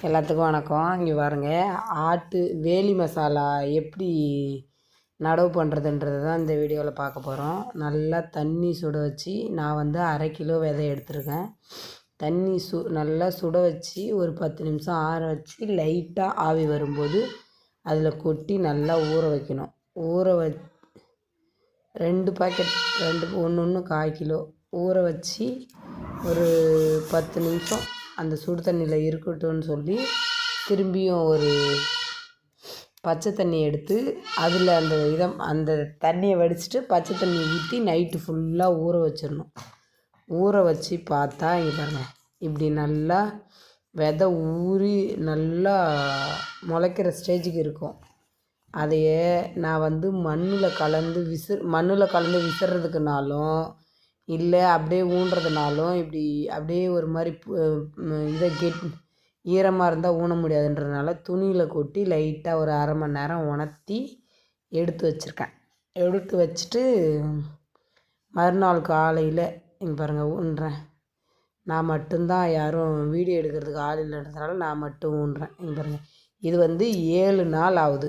எல்லாத்துக்கும் வணக்கம். இங்கே பாருங்க ஆட்டு வேலி மசாலா எப்படி நடவு பண்ணுறதுன்றது தான் இந்த வீடியோவில் பார்க்க போகிறோம் நல்லா தண்ணி சுட வச்சு நான் வந்து அரை கிலோ விதை எடுத்திருக்கேன். தண்ணி சு நல்லா சுட வச்சு ஒரு பத்து நிமிஷம் ஆற வச்சு லைட்டாக ஆவி வரும்போது அதில் கொட்டி நல்லா ஊற வைக்கணும். ஊற வ ரெண்டு பாக்கெட் ரெண்டு ஒன்று ஒன்று கால் கிலோ ஊற வச்சு ஒரு பத்து நிமிஷம் அந்த சுடு தண்ணியில் இருக்கட்டும்னு சொல்லி திரும்பியும் ஒரு பச்சை தண்ணி எடுத்து அதில் அந்த இதம் அந்த தண்ணியை வடிச்சிட்டு பச்சை தண்ணி ஊற்றி நைட்டு ஃபுல்லாக ஊற வச்சிடணும். ஊற வச்சு பார்த்தா இங்கே பாருங்கள் இப்படி நல்லா விதை ஊறி நல்லா முளைக்கிற ஸ்டேஜுக்கு இருக்கும். அதையே நான் வந்து மண்ணில் கலந்து விசிறு மண்ணில் கலந்து விசிறதுக்குனாலும் இல்லை அப்படியே ஊன்றதுனாலும் இப்படி அப்படியே ஒரு மாதிரி இதை கெட் ஈரமாக இருந்தால் ஊன முடியாதுன்றதுனால துணியில் கொட்டி லைட்டாக ஒரு அரை மணி நேரம் உணர்த்தி எடுத்து வச்சுருக்கேன். எடுத்து வச்சுட்டு மறுநாள் காலையில் இங்கே பாருங்கள் ஊன்றேன். நான் மட்டும்தான் யாரும் வீடியோ எடுக்கிறதுக்கு ஆள் இல்லைன்றதுனால நான் மட்டும் ஊன்றேன். இங்கே பாருங்கள் இது வந்து ஏழு நாள் ஆகுது.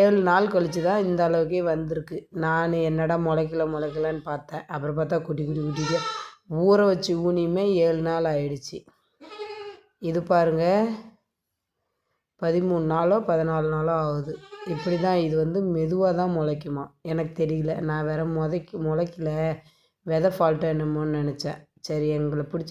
ஏழு நாள் கழித்து தான் இந்த அளவுக்கே வந்திருக்கு. நான் என்னடா முளைக்கல முளைக்கலன்னு பார்த்தேன். அப்புறம் பார்த்தா குட்டி குட்டி குட்டியாக ஊற வச்சு ஊனியுமே ஏழு நாள் ஆயிடுச்சு. இது பாருங்கள் பதிமூணு நாளோ பதினாலு நாளோ ஆகுது. இப்படி தான் இது வந்து மெதுவாக தான் முளைக்குமா? எனக்கு தெரியல. நான் வேறு முதைக்கு முளைக்கல. விதை ஃபால்ட்டாக என்னமோன்னு நினச்சேன். சரி எங்களை பிடிச்ச